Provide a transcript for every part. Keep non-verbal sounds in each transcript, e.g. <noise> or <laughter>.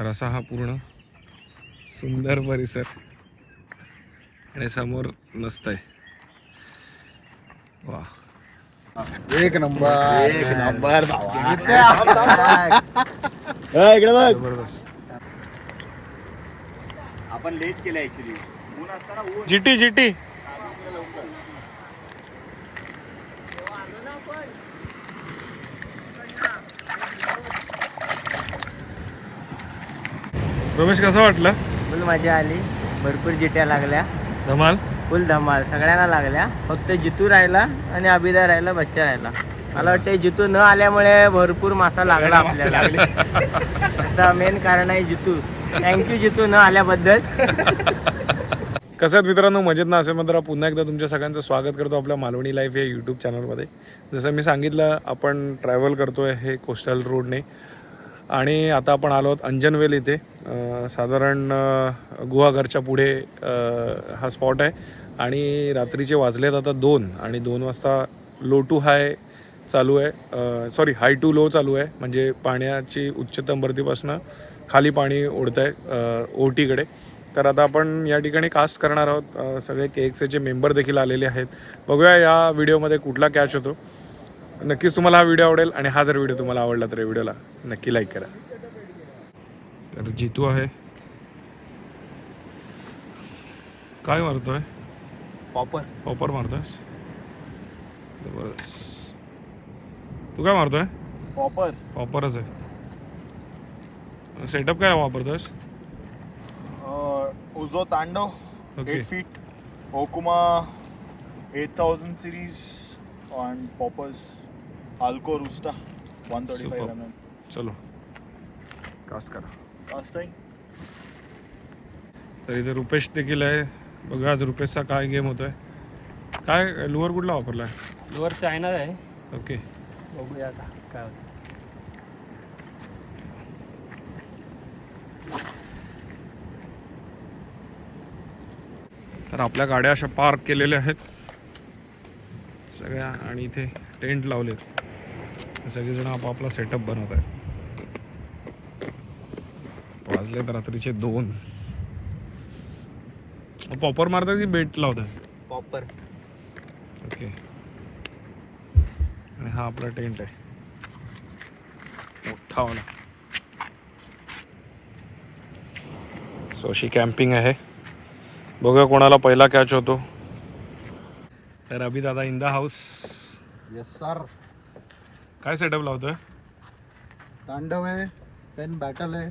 तर असा हा पूर्ण सुंदर परिसर आणि समोर मस्त आहे. वा. एक नंबर. एक नंबर. इकडे बघ. जबरदस्त आपण लेट केलं ऍक्च्युली ऊन असताना ऊन. जिटी जिटी. रमेश कसं वाटलं? फुल मजा आली. भरपूर जिट्या लागल्या. धमाल? फुल धमाल. सगळ्यांना लागल्या. फक्त जितू राहिला आणि अभिदा राहिला बच्चा राहिला. मला वाटतं जितू न आल्यामुळे भरपूर मासा लागला आपल्याला. <laughs> आता मेन कारण आहे जितू. थँक्यू जितू न आल्याबद्दल. <laughs> कसं आहेत मित्रांनो? मजेत ना? असेल मात्र पुन्हा एकदा तुमच्या सगळ्यांचं स्वागत करतो आपल्या मालवणी लाईफ या यूट्यूब चॅनलमध्ये जसं मी सांगितलं आपण ट्रॅव्हल करतोय हे कोस्टल रोडने आणि आता आपण आलो आहोत अंजनवेल इथे. साधारण गुहाघरच्या पुढे हा स्पॉट आहे. आणि रात्रीचे वाजलेत आता दोन आणि दोन वाजता लो टू हाय चालू आहे. सॉरी हाय टू लो चालू आहे. म्हणजे पाण्याची उच्चतम भरतीपासनं खाली पाणी ओढत आहे ओटीकडे. तर आता आपण या ठिकाणी कास्ट करणार आहोत. सगळे के एक्सचे मेंबर देखील आलेले आहेत. बघूया या व्हिडिओमध्ये कुठला कॅच होतो. नक्कीच तुम्हाला हा व्हिडिओ आवडेल आणि हा जर व्हिडिओ तुम्हाला आवडला तर व्हिडिओला नक्की लाईक करा. तर जितू आहे. काय मारतोय? पॉपर पॉपर मारतोय? जबरदस्त. तू काय मारतोय? पॉपर पॉपरच आहे. सेटअप काय वापरतोयस? उजो Tandav okay eight feet Okuma eight thousand series and poppers आल्को रुस्टा one thirty Superb. Five M M चलो. कास्ट करा. लास्ट टाइम तर इथे रुपेश देखील आहे. बघा आज रुपेशचा काय गेम होतोय. काय लुअर कुठला वापरलाय? लोअर चायना आहे. ओके बघूया आता काय होतं तर आपल्या गाड्या अशा पार्क केलेल्या आहेत. सगळ्या आणि इथे टेंट लावलेत. सगळेजण आपापला सेटअप बनवत आहेत. वाजलेत रात्रीचे दोन. पॉपर मारतात की बेट लावतात? पॉपर ओके आणि हा आपला टेंट आहे. मोठा वाला. सो अशी कॅम्पिंग आहे. बघूया कोणाला पहिला कॅच होतो. तर अभि दादा in the house yes sir काय सेटअप लावतोय? तांडव आहे पेन बॅटल आहे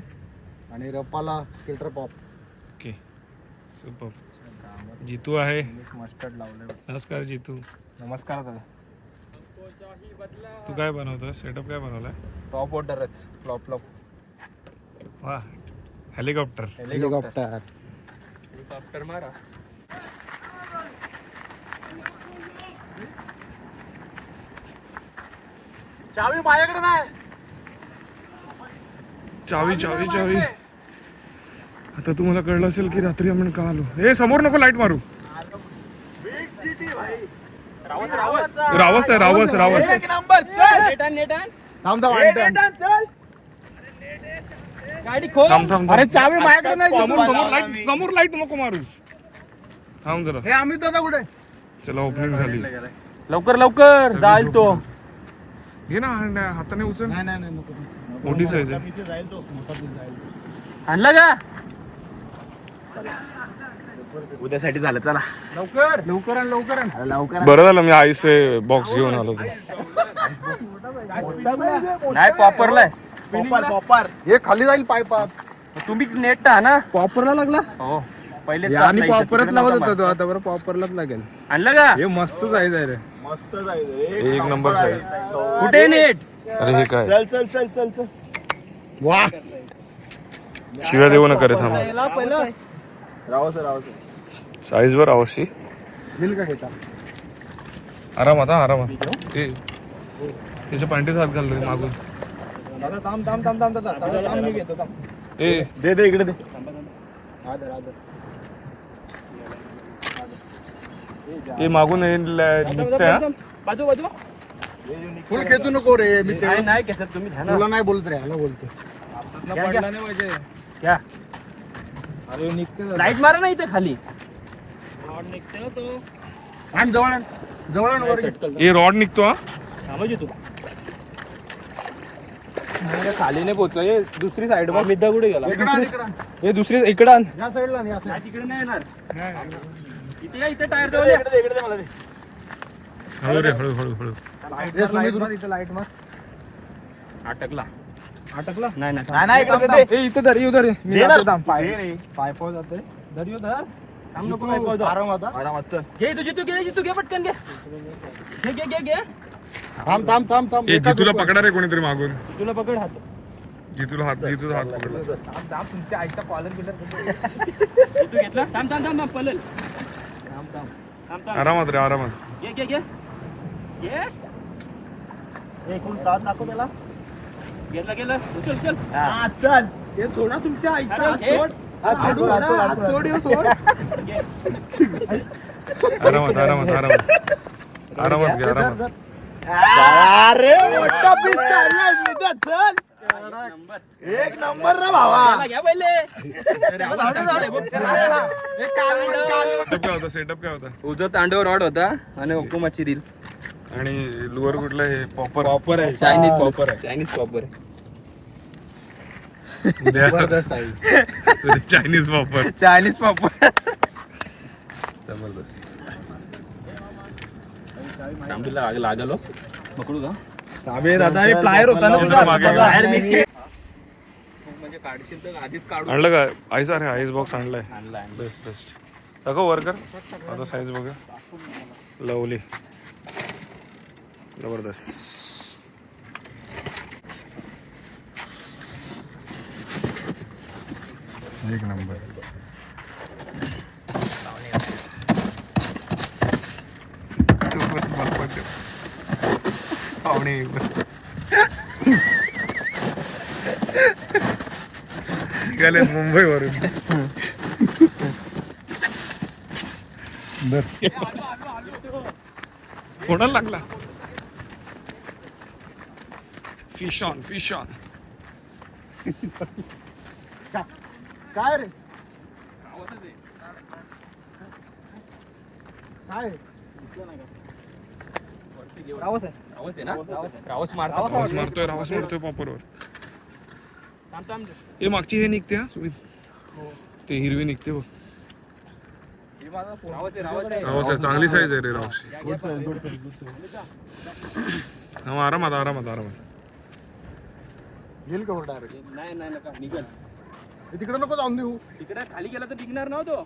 आणि Rapala skater pop okay super Jitu आहे. मस्टर्ड लावले नमस्कार जितू. नमस्कार दादा. तू काय बनवतोय? सेटअप काय बनवलाय? टॉप वॉटरच फ्लॉप फ्लॉप वा हेलिकॉप्टर हेलिकॉप्टर हेलिकॉप्टर मारा. चावी माझ्याकडे नाही. चावी चावी चावी आता तुम्हाला कळलं असेल की रात्री आपण का आलो? हे समोर नको लाइट मारू. रावस आहे रावस रावस. थांब थांब अरे. चावी माझ्याकडे नाही समोर समोर समोर लाइट समोर लाइट नको मारूस थांब जरा. हे अमित दादा कुठे? चला ओपनिंग झाली. लवकर लवकर. जाईल तो. घे ना हाताने उचल. नाही नाही नाही नको नको. मोठी साईज आहे. जाईल तो. आणला का? उद्यासाठी झालं चला. लवकर. लवकर आण लवकर आण. लवकर बरं झालं मी आईस बॉक्स घेऊन आलो. होतो नाही पॉपरला पॉपर पॉपर हे खाली जाईल पायपात तुम्ही नेट हा ना. पॉपरला लागला? हो पहिले आणि पॉपरच लावत होता तो आता बरं पॉपरलाच लागेल. आणलं का? हे मस्त साईज आहे रे. मस्त जाईल रे. एक नंबर साईज कुठे नेट? अरे हे काय? चल चल चल चल चल. वा. शिव्या देऊ नका रे थांब. Rao sir Rao sir size वर अवश्य बिल का घेता आरामात हा आरामात ए त्याच्या पॅन्टीत हात घाल रे मागून. थांब थांब थांब थांब थांब मी घेतो थांब. ए. दे दे इकडे दे. ए मागून हे ल- निघतंय हा? बाजू बाजू फुल खेचू नको रे मी नाही नाही कसं तुम्ही तुला नाही बोलत रे ह्याला बोलतो. घ्या, घ्या. क्या लाइट मारा ना इथे खाली. आण जवळ आण. जवळ आण वर घे. हे रॉड निघतो हा? तू खाली नाही पोहोच हे दुसरी साईड बघ. मिद्दा कुठे गेला? इकडं आण, इकडं आण. हे दुसरी इकडं आण. या साईडला या तिकडे नाही येणार. इथे इथे टायर हळू रे हळू हळू हळू. लाइट मार अटकला. अटकला? नाही नाही, नाही, इकडे दे. ए, इथं धर इथं धर मी दे ना. जातो थांब. पाय दे रे. पाय पाव जाते. धर यो धर. थांब नको पाय पाव तू जा. आरामात हा. आरामात चल. घे तुझी तू घे तू घे पटकन घे. घे घे घे घे. थांब थांब थांब थांब. ए एका जितूला. पकडा रे कोणीतरी मागून. तुला पकड हात. जितूला हात जितूचा हात पकडला. तुमच्या आईचा कॉलर बिलर तू घेतला? थांब थांब थांब थांब पलल थांब थांब थांब थांब आरामात रे आरामात घे घे घे घे एक मिनिट दाद दाखव त्याला गेलं गेलं उचल उचल चल। हे सोडा तुमच्या आईचा हात सोड, हात सोड, हात सोड. सोड आरामात आरामात आरामात आरामात घे आरामात अरे मोठा पीस काढलाय मित्रा, चल एक नंबर रे भावा. घ्या पहिले सेटअप काय होता सेटअप काय होता उजो तांडव रॉड होता आणि हुकुमाची रील. आणि लुअर कुठलं हे पॉपर पॉपर आहे. चायनीज पॉपर आहे. चायनीज पॉपर आहे. चायनीज पॉपर चायनीज पॉपर जबरदस्त. लाग लागलो. पकडू का? ताबे दादा हे प्लायर होता ना मागे, तुझा मागे, बघा, मागे. बाहेर मी. म्हणजे काढशील तर आधीच काढू आणलं का? आईस अरे आईस बॉक्स आणलाय. आणलाय बेस्ट बेस्ट दाखव वर्कर आता साईज बघा लवली जबरदस्त. एक नंबर. पाहुणे निघाले मुंबई वरून कोणाला लागला? फिश ऑन फिश ऑन काय रे? काय? रावस आहे. रावस आहे ना? रावस मारतो. रावस मारतोय रावस मारतोय. पॉपरवर हे मागची हे निघते हा सुमित ते हिरवी निघते बघ. रावस आहे चांगली साईज आहे रे रावस. हा आरामात आरामात आरामात. येईल का डायरेक्ट नाही नाही नका निघल. तिकडे नको जाऊन देऊ. तिकडे खाली गेला तर निघणार नव्हतो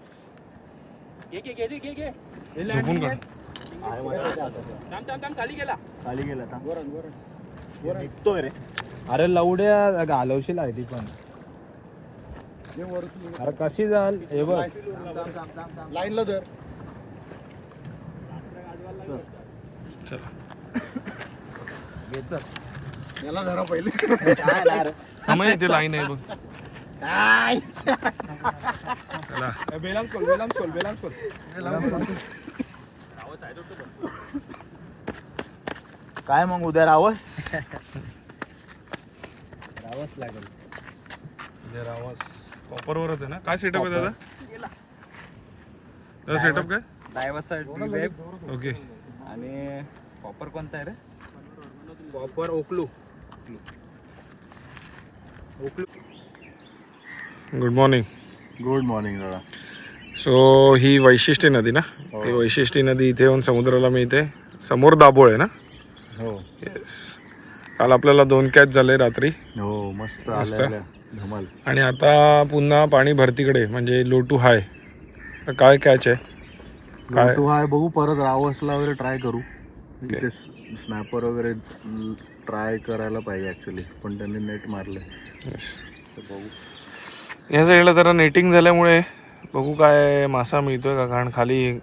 घे घे घे घे घे. हे झोपून. काढ. थांब थांब थांब खाली गेला. खाली गेला आता वरण वरण. निघतोय रे. अरे लवड्या घालवशील आहे ती पण. हे वरती अरे कशी जाल? हे बघ. लाईनला धर. चला. याला धरा पहिले. हा इथे लाईन आहे बघ. काय? चला. बेलाम खोल बेलाम खोल. बेलाम खोल. काय मग उद्या रावस? राहावंच लागेल. इथे रावस. पॉपरवरच आहे ना? काय सेटअप आहे दादा? दादा सेटअप काय? डायव्हरचा ओके आणि कॉपर कोणता आहे रे? कॉपर ओकलू गुड मॉर्निंग गुड मॉर्निंग दादा. सो ही वैशिष्ट्य नदी ना? ती वैशिष्ट्य नदी इथे येऊन समुद्राला मिळते. समोर दाभोळ आहे ना? हो. येस काल आपल्याला दोन कॅच झाले रात्री. हो मस्त मस्त. आल्या. आल्या धमाल. आणि आता पुन्हा पाणी भरतीकडे म्हणजे लो टू हाय. तर काय कॅच आहे? काय? तू हाय बघू परत रावसला वगैरे ट्राय करू. स्नॅपर वगैरे ट्राय करायला पाहिजे ऍक्च्युली पण त्यांनी नेट मारले Yes. तर बघू. या साईडला जरा नेटिंग झाल्यामुळे बघू काय मासा मिळतोय का? कारण खाली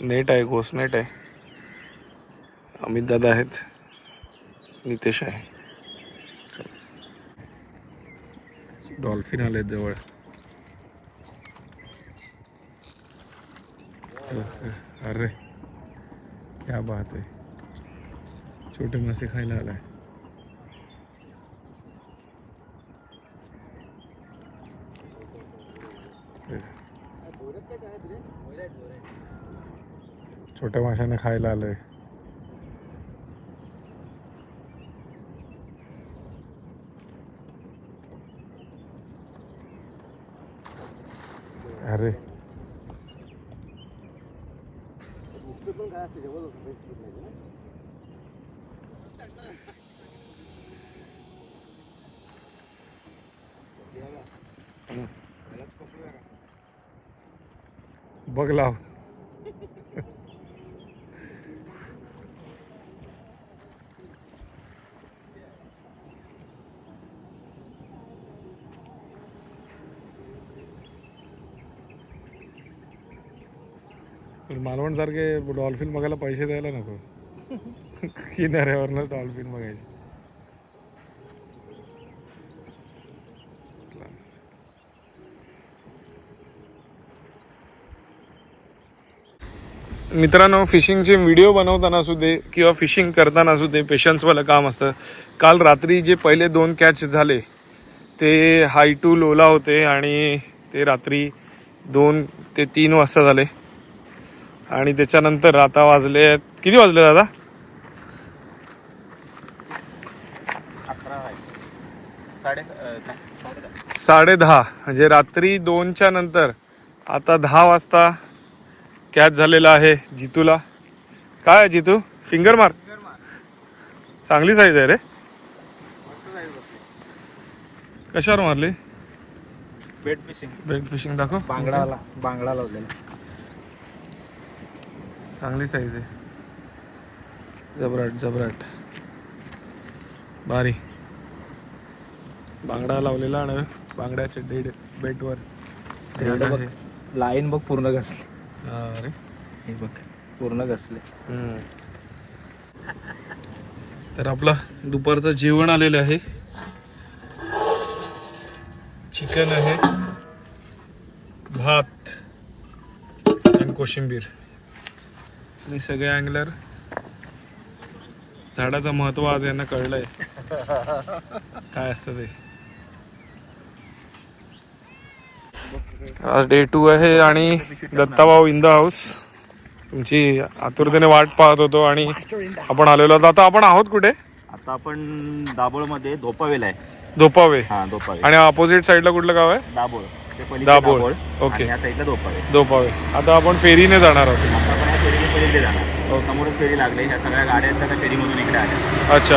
नेट आहे घोस नेट आहे. अमित दादा आहेत. नितेश आहे. डॉल्फिन आले जवळ. अरे क्या बात आहे. छोटे मासे खायला आलाय. छोट्या माशाने खायला आलंय. अरे. बघ लाव. सारखे डॉल्फिन बघायला पैसे द्यायला नको. किनाऱ्यावरनं डॉल्फिन बघायचे. मित्रांनो फिशिंगचे व्हिडिओ बनवताना असू दे किंवा फिशिंग करताना असू दे पेशन्सवालं काम असतं. काल रात्री जे पहिले दोन कॅच झाले ते हाय टू लोला होते आणि ते रात्री दोन ते तीन वाजता झाले. आणि त्याच्यानंतर आता वाजले किती वाजले दादा? साडे दहा. म्हणजे रात्री दोनच्या नंतर. आता दहा वाजता कॅच झालेला आहे जितूला. काय आहे जितू? फिंगर मार चांगली साईज आहे रे. कशावर मारली? बेट फिशिंग बेट फिशिंग दाखव. बांगडाला बांगडा लावलेला. चांगली साईज आहे. जबराट जबराट. भारी. बांगडा लावलेला आणि बांगड्याच्या डेड बेटवर. लाईन बघ पूर्ण घसली. अरे. हे बघ पूर्ण घसले. तर आपलं दुपारचं जेवण आलेलं आहे. चिकन आहे भात आणि कोशिंबीर. आणि सगळे अँगलर झाडाचं महत्त्व आज यांना कळलंय. काय असतं ते? आज डे टू आहे आणि दत्ताभाऊ इन द हाऊस तुमची आतुरतेने वाट पाहत होतो आणि आपण आलेलो आहोत. आता आपण आहोत कुठे? आता आपण दाभोळमध्ये धोपावेल आहे. धोपावे. हा धोपावे. आणि ऑपोजिट साईडला कुठलं गाव आहे? दाभोळ. ते पलीकडे दाभोळ. दाभोळ. ओके. आणि या साईडला धोपावे. धोपावे. आता आपण फेरीने जाणार आहोत. पलीकडे जाणार. समोरच फेरी लागली. ह्या सगळ्या गाड्या आहेत त्या फेरीमधून इकडे आल्या. अच्छा.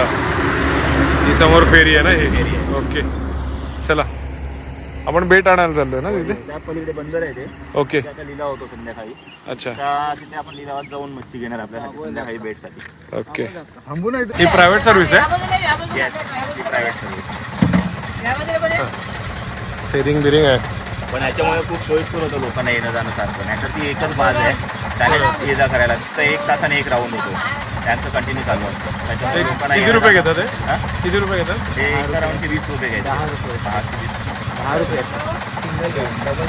ही समोर फेरी आहे ना फेरी हे आहे. ओके. चला. आपण बेट आणायला चाललोय ना तिथे? त्या पलीकडे बंदर आहे ते. ओके. त्याचा लिलाव होतो संध्याकाळी. अच्छा. त्या तिथे आपण लिलावात जाऊन मच्छी घेणार आपल्यासाठी संध्याकाळी बेटसाठी. ओके. थांबू नाही ही प्रायव्हेट सर्व्हिस आहे? येस ती प्रायव्हेट सर्व्हिस स्टेरिंग बिरिंग आहे. पण ह्याच्यामुळे खूप सोयीस्कर होतं लोकांना येणं जाणं सारखं नाहीतर ती एकच बाज आहे. त्याने ये जा करायला. तर एक तासाने एक राऊंड होतो. त्यांचं कंटिन्यू चालू असतं. त्याच्यामुळे एक- लोकांना किती रुपये घेतात हे? हा? किती रुपये घेतात? ते एका राऊंडचे वीस रुपये घ्यायचे. दहा रुपये. दहा ते वीस. दहा रुपये. सिंगल घेऊन. डबल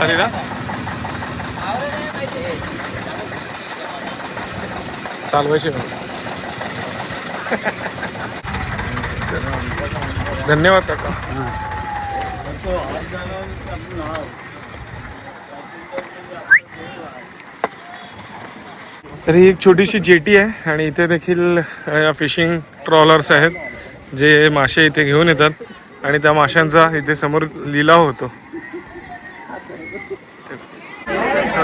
अरे ना? चालवायचे <laughs> मग धन्यवाद काका. तर ही एक छोटीशी जेटी आहे आणि इथे देखील या फिशिंग ट्रॉलर्स आहेत जे मासे इथे घेऊन येतात आणि त्या माशांचा इथे समोर लिलाव होतो.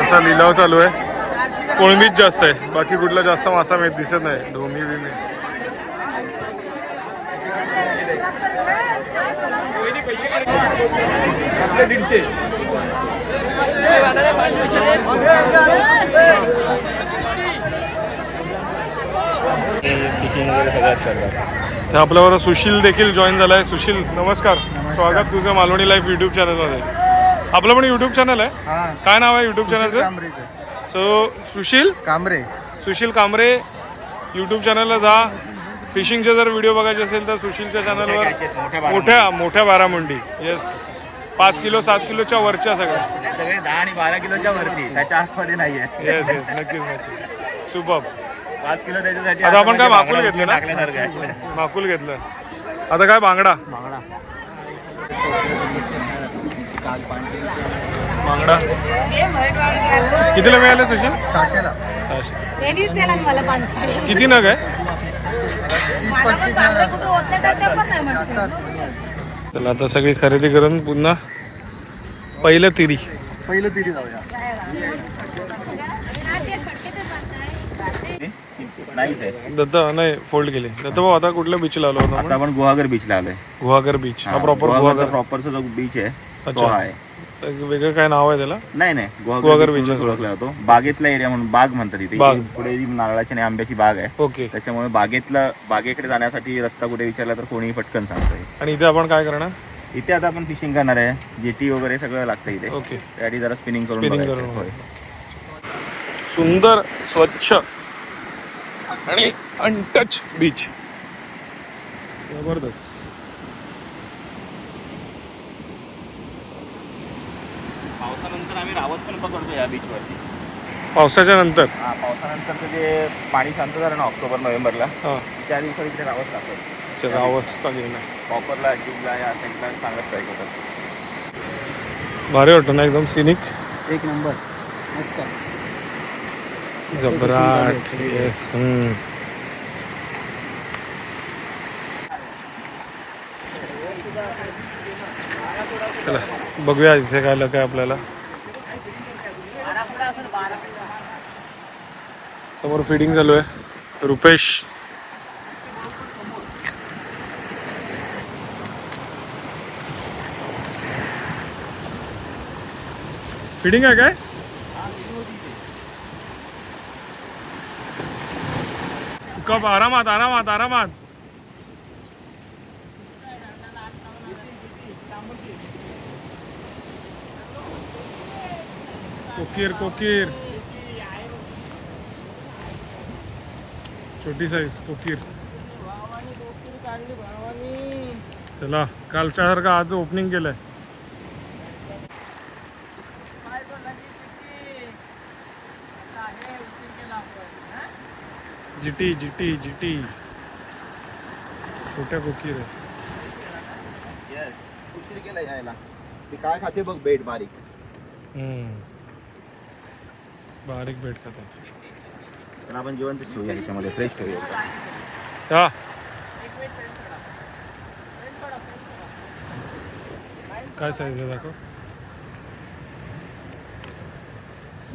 असा लिलाव चालू आहे. कोळंबीच जास्त आहे. बाकी कुठला जास्त मासा मिळत दिसत नाही. ढोमी बिमी सगळ्याच करतात तर आपल्याबरोबर सुशील देखील जॉईन झालाय. सुशील नमस्कार. स्वागत तुझं मालवणी लाईफ युट्यूब चॅनलमध्ये आपलं पण युट्यूब चॅनल आहे? हा. काय नाव आहे युट्यूब चॅनलचं सो सुशील कांबरे. सुशील कांबरे यूट्यूब चॅनलला जा. फिशिंगचे जर व्हिडिओ बघायचे असेल तर सुशीलच्या चॅनलवर मोठ्या मोठ्या बारामुंडी येस पाच किलो सात किलोच्या वरच्या सगळ्या. सगळे दहा आणि बारा किलोच्या वरती. त्याच्या आतमध्ये नाही आहे येस येस नक्कीच नक्कीच. सुपर पाच किलो त्याच्यासाठी आता आपण काय म्हणजे माकुल घेतलं ना? माकुल घेतलं. आता काय बांगडा? बांगडा. बांगडा. कितीला मिळाले सचिन सहाशेला. सहाशे. किती नग आहे? चला आता सगळी खरेदी करून पुन्हा पहिलं तिरी. पहिलं तिरी जाऊया. दत्त नाही फोल्ड केले. दत्त भाऊ आता कुठल्या बीचला आलो होतो आपण गुहागर बीचला आलोय. गुहागर बीच हा प्रॉपर गुहागर. प्रॉपरचा जो बीच आहे. तो अच्छा. हा आहे. वेगळं काय नाव आहे त्याला? नाही नाही. गुहागर बीच. ओळखला जातो. बागेतला एरिया म्हणून बाग म्हणतात इथे. बाग. पुढे जी नारळाची आणि आंब्याची बाग आहे. ओके. त्याच्यामुळे बागेतला बागेकडे जाण्यासाठी रस्ता कुठे विचारला तर कोणीही पटकन सांगतोय. आणि इथे आपण काय करणार? इथे आता आपण फिशिंग करणार आहे. जेटी वगैरे सगळं लागतं इथे. ओके. त्यासाठी जरा स्पिनिंग करून Spinning बघायचं. करून. होय. सुंदर स्वच्छ आणि अनटच बीच जबरदस्त पावसानंतर आम्ही रावत पण पकडतो या बीचवरती पावसाच्या नंतर? हा पावसानंतरचं जे पाणी शांत झालं ना ऑक्टोबर नोव्हेंबरला हा. त्या दिवसात इकडे रावत लागतात चला अवस्था गेला कॉपरला ट्यूबला या साईडला चांगलं स्ट्राईक होतात भारी वाटतं ना एकदम सिनिक एक नंबर. मस्त. जबराट. येस चला बघूया इथे काय काय आपल्याला. समोर फिडिंग चालू आहे. रुपेश. फिडिंग आहे काय? कप आरामात आरामात आरामात. कोकीर कोकीर. छोटी साईज कोकीर. चला कालच्या सारखं आज ओपनिंग केलंय. जिटी जिटी जिटी. छोट्या कोकीर आहे उशीर केला यायला. ते काय खाते बघ बेट बारीक. हम्म. बारीक भेट खातात पण आपण जेवण ठेवूया त्याच्यामध्ये फ्रेश ठेवूया. हा. काय साईज आहे दाखव.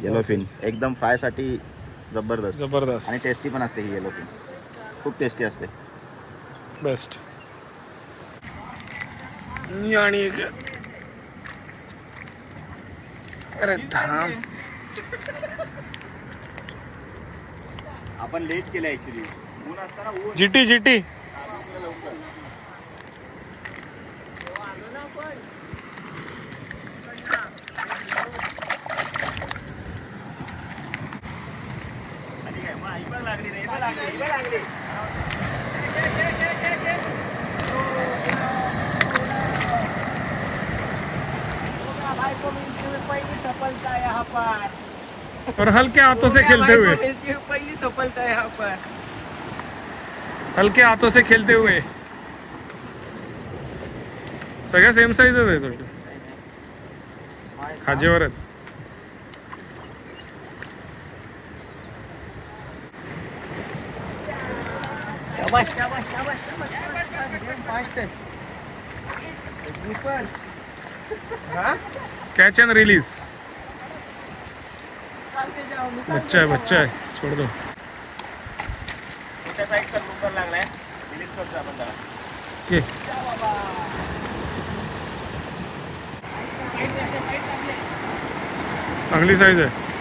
येलो फिन एकदम फ्रायसाठी जबरदस्त. जबरदस्त. आणि टेस्टी पण असते ही येलो फिन खूप टेस्टी असते. बेस्ट आणि एक अरे थांब. आपण लेट केलं ऍक्च्युली ऊन असताना ऊन. जिटी जिटी. सफलता यहाँ पर. और हल्के हाथों से खेलते हुए। पहिली सफलता यहाँ पर। हलके हाथों से खेलते हुए। सगळ्या सेम साईजच आहे थोडं खाजेवर आहेत कॅच अँड रिलीज बच्चा आहे बच्चा आहे. छोड दो ओके. चांगली साईज आहे.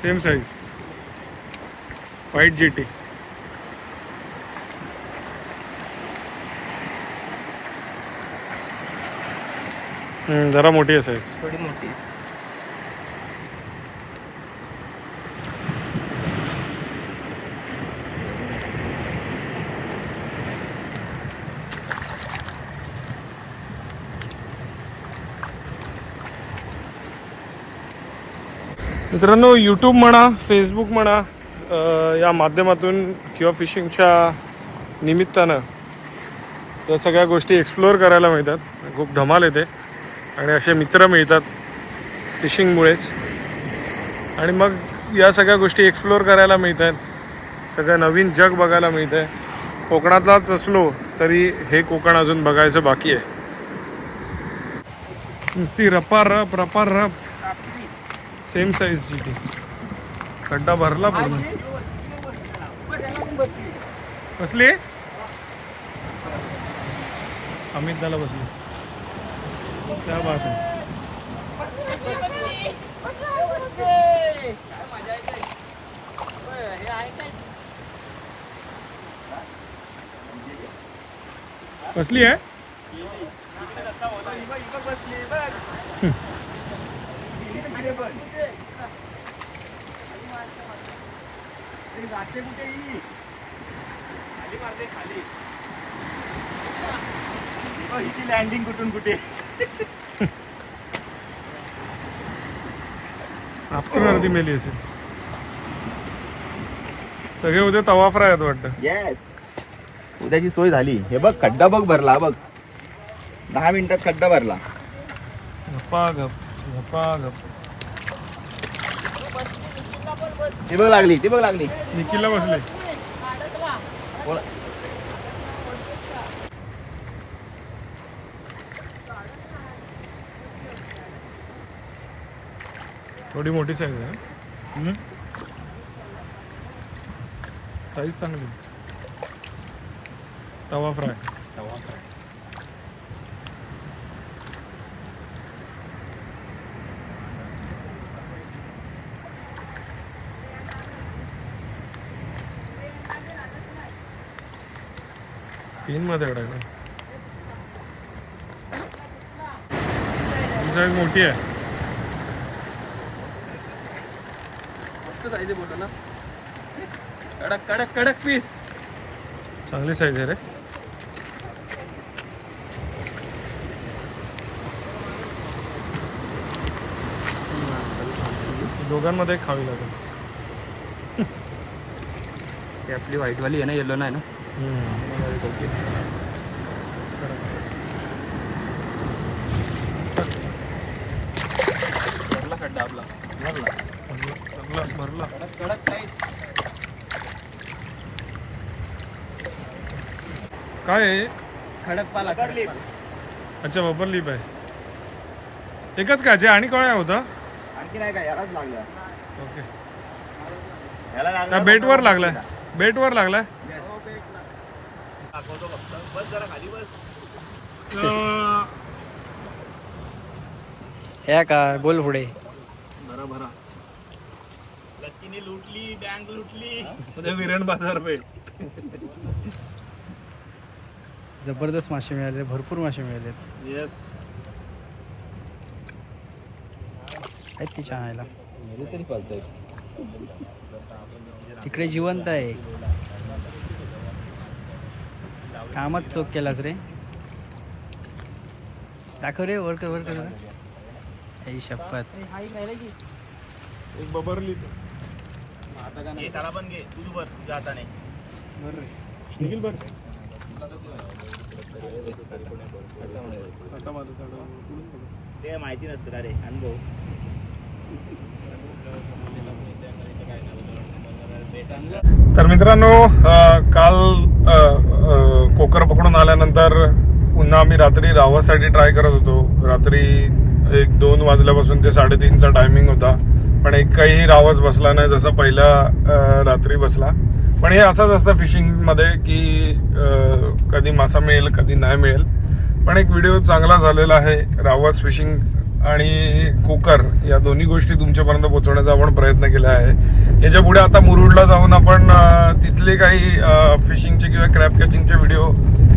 Same size white G T जरा मोठी आहे साईज थोडी मोठी मित्रांनो यूट्यूब म्हणा फेसबुक म्हणा या माध्यमातून किंवा फिशिंगच्या निमित्तानं या सगळ्या गोष्टी एक्सप्लोअर करायला मिळतात. खूप धमाल येते. आणि असे मित्र मिळतात फिशिंगमुळेच. आणि मग या सगळ्या गोष्टी एक्सप्लोअर करायला मिळत आहेत सगळं नवीन जग बघायला मिळतं आहे कोकणातलाच असलो तरी हे कोकण अजून बघायचं बाकी आहे. नुसती रपा रप रपा रप. सेम साईजची ती खड्डा भरला पूर्ण कसली अमित दाला बसली त्या बात कसली आहे कसली आहे हिची लँडिंग कुठून कुठे? आपण अर्धी मेली असेल. सगळे उद्या तवा फ्राय आहेत वाटतं. येस उद्याची सोय झाली. हे बघ खड्डा बघ भरला बघ. दहा मिनिटात खड्डा भरला. गप्पा गप गप्पा गप ती बघ लागली ती बघ लागली. निखिलला बसले. थोडी मोठी साईज आहे साईज चांगली. तवा फ्राय तीन मध्ये ही साईज मोठी आहे. कडक कडक कडक पीस चांगली साईज आहे रे. दोघांमध्ये खावी लागेल. आपली व्हाईटवाली आहे ना येलो नाही ना? भरला खड्डा आपला भरला भरला कडक साईज काय आहे? खडक पाला अच्छा बबर लिप आहे. एकच का? जे आणि काय होता? आणखी नाही का? यालाच लागला. ओके. याला लागला बेटवर लागलाय. बेटवर लागलाय? बस जरा खाली बस. अं, ह्या काय बोल पुढे. भरा भरा. लक्कीने लुटली बँक लुटली. उद्या विरण बाजार पेठ जबरदस्त मासे मिळाले भरपूर मासे मिळाले येस आहेत की छान तिकडे जिवंत आहे. कामच चोख केलास रे. दाखव रे वर कर वर कर आई शपथ. एक बबर लिप हे त्याला पण घे. तू बर तुझ्या हाताने. बर. ते माहिती नसतं का रे? अनुभव. तर मित्रांनो काल कोकर पकडून आल्यानंतर पुन्हा आम्ही रात्री रावासाठी ट्राय करत होतो. रात्री एक दोन वाजल्यापासून ते साडेतीनचा टायमिंग होता. पण एक काही रावच बसला नाही जसा पहिला रात्री बसला. पण हे असंच असतं फिशिंगमध्ये की कधी मासा मिळेल कधी नाही मिळेल. पण एक व्हिडिओ चांगला झालेला आहे रावस फिशिंग आणि कुकर या दोन्ही गोष्टी तुमच्यापर्यंत पोहोचवण्याचा आपण प्रयत्न केला आहे. याच्यापुढे आता मुरुडला जाऊन आपण तिथले काही फिशिंगचे किंवा क्रॅप कॅचिंगचे व्हिडिओ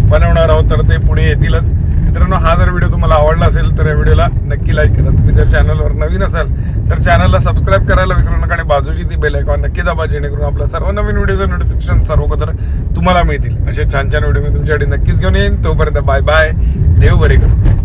बनवणार आहोत तर ते पुढे येतीलच. मित्रांनो हा जर व्हिडिओ तुम्हाला आवडला असेल तर या व्हिडिओला नक्की लाईक करा. तुम्ही जर चॅनलवर नवीन असाल तर चॅनलला सबस्क्राईब करायला विसरू नका आणि बाजूची ती बेल आयकॉन नक्की दाबा जेणेकरून आपल्या सर्व नवीन व्हिडिओचं नोटिफिकेशन सर्वकदर तुम्हाला मिळतील. असे छान छान व्हिडिओ मी तुमच्यासाठी नक्कीच घेऊन येईन. तोपर्यंत बाय बाय देव बरे करू.